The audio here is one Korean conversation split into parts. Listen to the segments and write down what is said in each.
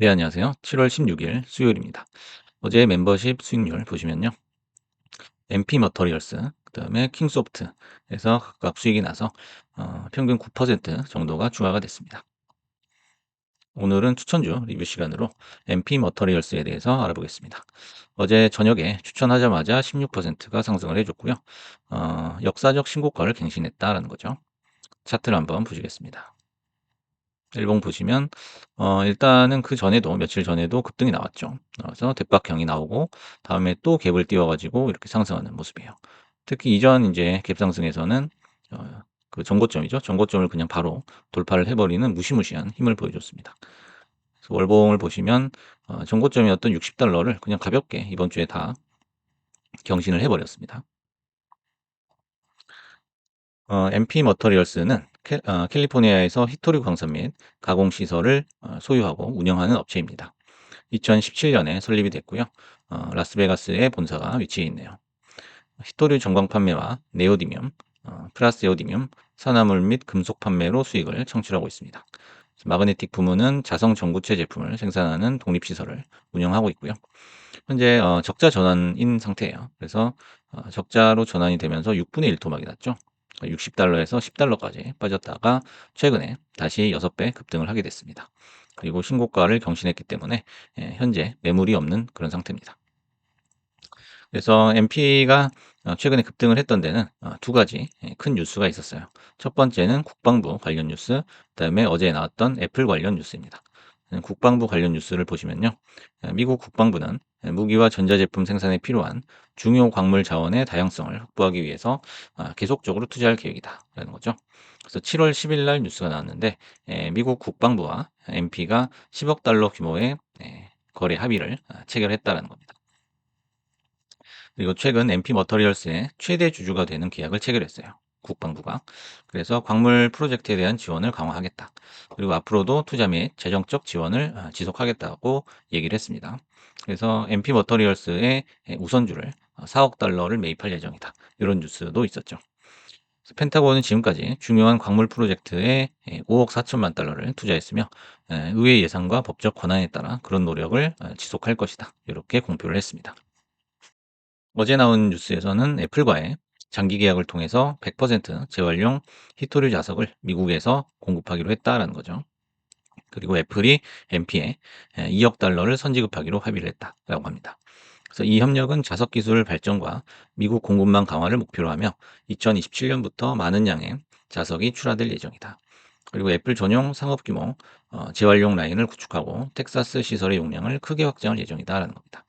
네, 안녕하세요. 7월 16일 수요일입니다. 어제 멤버십 수익률 보시면요. MP 머터리얼스, 그 다음에 킹소프트에서 각각 수익이 나서 어, 평균 9% 정도가 추가가 됐습니다. 오늘은 추천주 리뷰 시간으로 MP 머터리얼스에 대해서 알아보겠습니다. 어제 저녁에 추천하자마자 16%가 상승을 해줬고요. 어, 역사적 신고가를 갱신했다라는 거죠. 차트를 한번 보시겠습니다. 일봉 보시면 어 일단은 그 전에도 며칠 전에도 급등이 나왔죠. 그래서 대박형이 나오고 다음에 또 갭을 띄워 가지고 이렇게 상승하는 모습이에요. 특히 이전 인제 갭 상승에서는 어 그 전고점이죠. 전고점을 그냥 바로 돌파를 해 버리는 무시무시한 힘을 보여줬습니다. 월봉을 보시면 어 전고점이었던 60 달러를 그냥 가볍게 이번 주에 다 경신을 해 버렸습니다. 어 MP 머터리얼스는 캘어 캘리포니아에서 히토류 광산 및 가공 시설을 어 소유하고 운영하는 업체입니다. 2017 년에 설립이 됐고요. 어 라스베가스에 본사가 위치해 있네요. 히토류 전광 판매와 네오디뮴, 어 프라스에오디뮴, 산화물 및 금속 판매로 수익을 창출하고 있습니다. 마그네틱 부문은 자성 전구체 제품을 생산하는 독립 시설을 운영하고 있고요. 현재 어 적자 전환인 상태예요. 그래서 어 적자로 전환이 되면서 6분의 1 토막이 났죠. 60 달러에서 10 달러까지 빠졌다가 최근에 다시 6배 급등을 하게 됐습니다. 그리고 신고가를 경신했기 때문에 예, 현재 매물이 없는 그런 상태입니다. 그래서 MP가 어, 최근에 급등을 했던 데는 어, 두 가지 예, 큰 뉴스가 있었어요. 첫 번째는 국방부 관련 뉴스, 그다음에 어제 나왔던 애플 관련 뉴스입니다. 음, 국방부 관련 뉴스를 보시면요. 예, 미국 국방부는 무기와 전자제품 생산에 필요한 중요 광물 자원의 다양성을 확보하기 위해서 아, 계속적으로 투자할 계획이다라는 거죠. 그래서 7월 10일 날 뉴스가 나왔는데 예, 미국 국방부와 MP가 10억 달러 규모의 예, 거래 합의를 아, 체결했다라는 겁니다. 그리고 최근 MP 머터리얼스의 최대 주주가 되는 계약을 체결했어요. 국방부가. 그래서 광물 프로젝트에 대한 지원을 강화하겠다. 그리고 앞으로도 투자 및 재정적 지원을 아, 지속하겠다고 얘기를 했습니다. 그래서 MP 머터리얼스의 우선주를 4억 달러를 매입할 예정이다. 이런 뉴스도 있었죠. 펜타곤은 지금까지 중요한 광물 프로젝트에 5억 4천만 달러를 투자했으며 의회 예산과 법적 권한에 따라 그런 노력을 어, 지속할 것이다. 이렇게 공표를 했습니다. 어제 나온 뉴스에서는 애플과의 장기 계약을 통해서 100% 재활용 히토류 자석을 미국에서 공급하기로 했다라는 거죠. 그리고 애플이 MP에 2억 달러를 선지급하기로 합의를 했다라고 합니다. 그래서 이 협력은 자석 기술 발전과 미국 공급망 강화를 목표로 하며 2027년부터 많은 양의 자석이 출하될 예정이다. 그리고 애플 전용 상업 규모 어, 재활용 라인을 구축하고 텍사스 시설의 용량을 크게 확장할 예정이다라는 겁니다.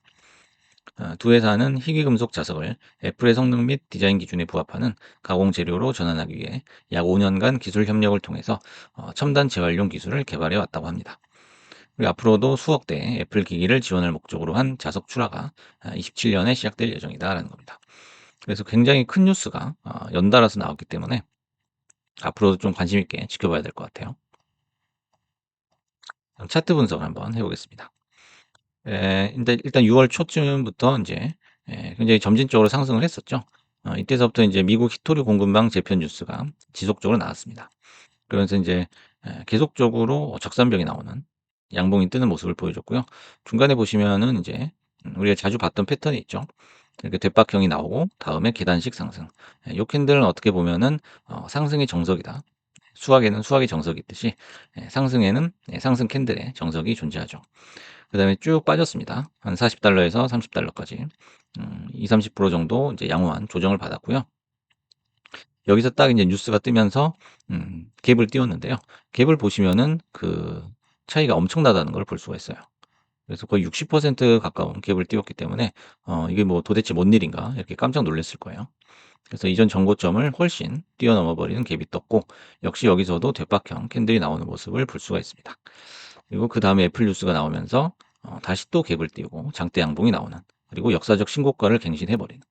어, 두 회사는 희귀금속 자석을 애플의 성능 및 디자인 기준에 부합하는 가공 재료로 전환하기 위해 약 5년간 기술 협력을 통해서 어, 첨단 재활용 기술을 개발해 왔다고 합니다. 그리고 앞으로도 수억 대의 애플 기기를 지원할 목적으로 한 자석 출하가 27년에 아, 시작될 예정이다라는 겁니다. 그래서 굉장히 큰 뉴스가 어, 연달아서 나왔기 때문에 앞으로도 좀 관심 있게 지켜봐야 될 것 같아요. 차트 분석을 한번 해보겠습니다. 에, 근데 일단 6월 초쯤부터 이제 에, 굉장히 점진적으로 상승을 했었죠. 어, 이때서부터 이제 미국 히토리 공급망 재편 뉴스가 지속적으로 나왔습니다. 그러면서 이제 에, 계속적으로 적산병이 나오는 양봉이 뜨는 모습을 보여줬고요. 중간에 보시면은 이제 음, 우리가 자주 봤던 패턴이 있죠. 이렇게 대박형이 나오고 다음에 계단식 상승. 이 캔들은 어떻게 보면은 어, 상승의 정석이다. 수학에는 수학의 정석이 있듯이 상승에는 상승 캔들의 정석이 존재하죠. 그 다음에 쭉 빠졌습니다. 한 40달러에서 30달러까지. 음, 20, 30% 정도 이제 양호한 조정을 받았고요. 여기서 딱 이제 뉴스가 뜨면서, 음, 갭을 띄웠는데요. 갭을 보시면은 그 차이가 엄청나다는 걸 볼 수가 있어요. 그래서 거의 60% 가까운 갭을 띄웠기 때문에, 어, 이게 뭐 도대체 뭔 일인가 이렇게 깜짝 놀랐을 거예요. 그래서 이전 정고점을 훨씬 뛰어넘어 버리는 갭이 떴고, 역시 여기서도 대박형 캔들이 나오는 모습을 볼 수가 있습니다. 그리고 그 다음에 애플 뉴스가 나오면서 어, 다시 또 갭을 띄우고 장대 양봉이 나오는 그리고 역사적 신고가를 갱신해 버리는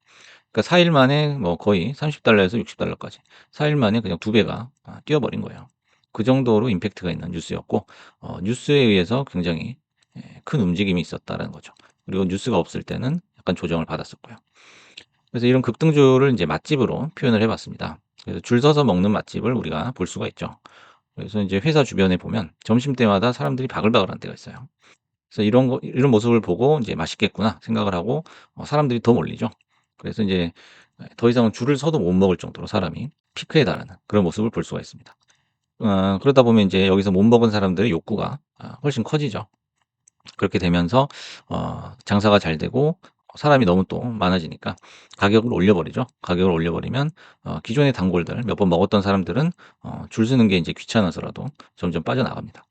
그러니까 4일 만에 뭐 거의 30달러에서 60달러까지 4일 만에 그냥 두 배가 아, 뛰어버린 거예요. 그 정도로 임팩트가 있는 뉴스였고 어, 뉴스에 의해서 굉장히 예, 큰 움직임이 있었다는 거죠. 그리고 뉴스가 없을 때는 약간 조정을 받았었고요. 그래서 이런 급등주를 이제 맛집으로 표현을 해봤습니다. 그래서 줄 서서 먹는 맛집을 우리가 볼 수가 있죠. 그래서 이제 회사 주변에 보면 점심 때마다 사람들이 바글바글한 때가 있어요. 그래서 이런 거 이런 모습을 보고 인제 '맛있겠구나.' 생각을 하고 어 사람들이 더 몰리죠. 그래서 예더 이상은 줄을 서도 못 먹을 정도로 사람이 피크에 달하는 그런 모습을 볼 수가 있습니다. 어 그러다 보면 인제 여기서 못 먹은 사람들의 욕구가 아 훨씬 커지죠. 그렇게 되면서 어 장사가 잘 되고 사람이 너무 또 많아지니까 가격을 올려버리죠. 가격을 올려버리면 어 기존의 단골들 몇 번 먹었던 사람들은 어 줄 서는 게 인제 귀찮아서라도 점점 빠져나갑니다.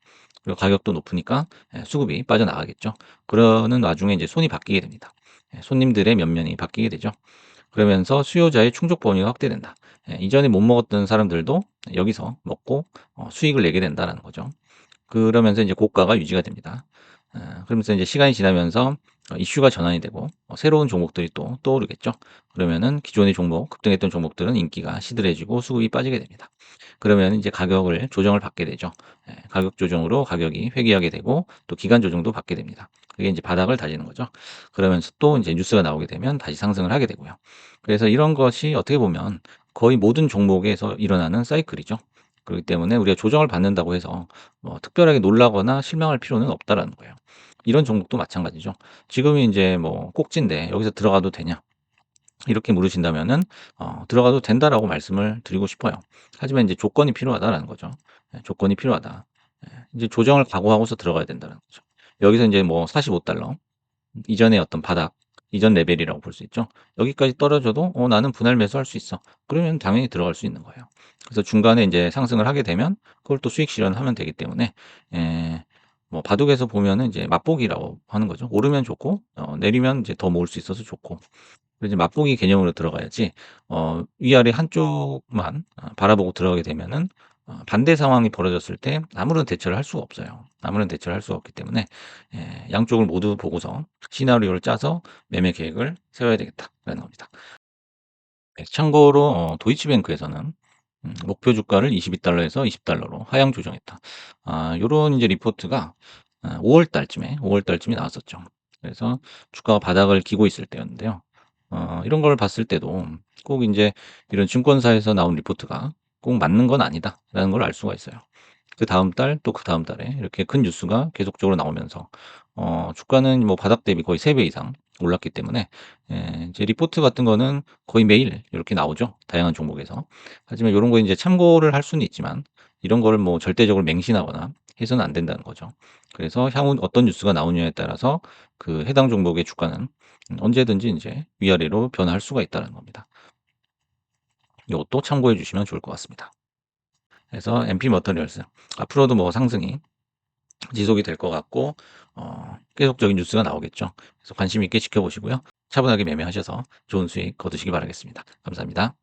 그리고 가격도 높으니까 예 수급이 빠져나가겠죠. 그러는 와중에 인제 손이 바뀌게 됩니다. 예 손님들의 면면이 바뀌게 되죠. 그러면서 수요자의 충족 범위가 확대된다. 예 이전에 못 먹었던 사람들도 여기서 먹고 어 수익을 내게 된다라는 거죠. 그러면서 인제 고가가 유지가 됩니다. 어 그러면서 인제 시간이 지나면서 어 이슈가 전환이 되고 어 새로운 종목들이 또 떠오르겠죠. 그러면은 기존의 종목 급등했던 종목들은 인기가 시들해지고 수급이 빠지게 됩니다. 그러면 인제 가격을 조정을 받게 되죠. 예 가격 조정으로 가격이 회귀하게 되고 또 기간 조정도 받게 됩니다. 그게 인제 바닥을 다지는 거죠. 그러면서 또 인제 뉴스가 나오게 되면 다시 상승을 하게 되고요. 그래서 이런 것이 어떻게 보면 거의 모든 종목에서 일어나는 사이클이죠. 그렇기 때문에 우리가 조정을 받는다고 해서 뭐 특별하게 놀라거나 실망할 필요는 없다라는 거예요. 이런 종목도 마찬가지죠. 지금이 인제 뭐 꼭지인데 "여기서 들어가도 되냐?" 이렇게 물으신다면은 어 "들어가도 된다."라고 말씀을 드리고 싶어요. 하지만 인제 "조건이 필요하다."라는 거죠. 예 "조건이 필요하다." 예 인제 조정을 각오하고서 들어가야 된다는 거죠. 여기서 인제 뭐 $45 이전의 어떤 바닥, 이전 레벨이라고 볼 수 있죠. 여기까지 떨어져도 '어 나는 분할 매수할 수 있어.' 그러면 당연히 들어갈 수 있는 거예요. 그래서 중간에 인제 상승을 하게 되면 그걸 또 수익 실현하면 되기 때문에 예뭐 바둑에서 보면은 이제 맛보기라고 하는 거죠. 오르면 좋고 어 내리면 이제 더 모을 수 있어서 좋고. 이제 맛보기 개념으로 들어가야지 어 위아래 한쪽만 어 바라보고 들어가게 되면은 어 반대 상황이 벌어졌을 때 아무런 대처를 할 수가 없어요. 아무런 대처를 할 수가 없기 때문에 예 '양쪽을 모두 보고서 시나리오를 짜서 매매 계획을 세워야 되겠다.'라는 겁니다. 네 참고로 어 도이치뱅크에서는 음 목표 주가를 $22 에서 $20로 하향 조정했다. 아 요런 인제 리포트가 아5월 달쯤에 5월 달쯤에 나왔었죠. 그래서 주가가 바닥을 기고 있을 때였는데요. 어 이런 걸 봤을 때도 꼭 인제 이런 증권사에서 나온 리포트가 꼭 맞는 건 아니다라는 걸 알 수가 있어요. 그 다음 달 또 그 다음 달에 이렇게 큰 뉴스가 계속적으로 나오면서 어 주가는 뭐 바닥 대비 거의 3배 이상 올랐기 때문에 예 이제 리포트 같은 거는 거의 매일 이렇게 나오죠, 다양한 종목에서. 하지만 요런 거 인제 참고를 할 수는 있지만 이런 거를 뭐 절대적으로 맹신하거나 해서는 안 된다는 거죠. 그래서 향후 어떤 뉴스가 나오느냐에 따라서 그 해당 종목의 주가는 음 언제든지 인제 위아래로 변화할 수가 있다는 겁니다. 요것도 참고해 주시면 좋을 것 같습니다. 그래서 MP 머터리얼스 앞으로도 뭐 상승이 지속이 될 것 같고 어 계속적인 뉴스가 나오겠죠. 그래서 관심 있게 지켜보시고요. 차분하게 매매하셔서 좋은 수익 거두시기 바라겠습니다. 감사합니다.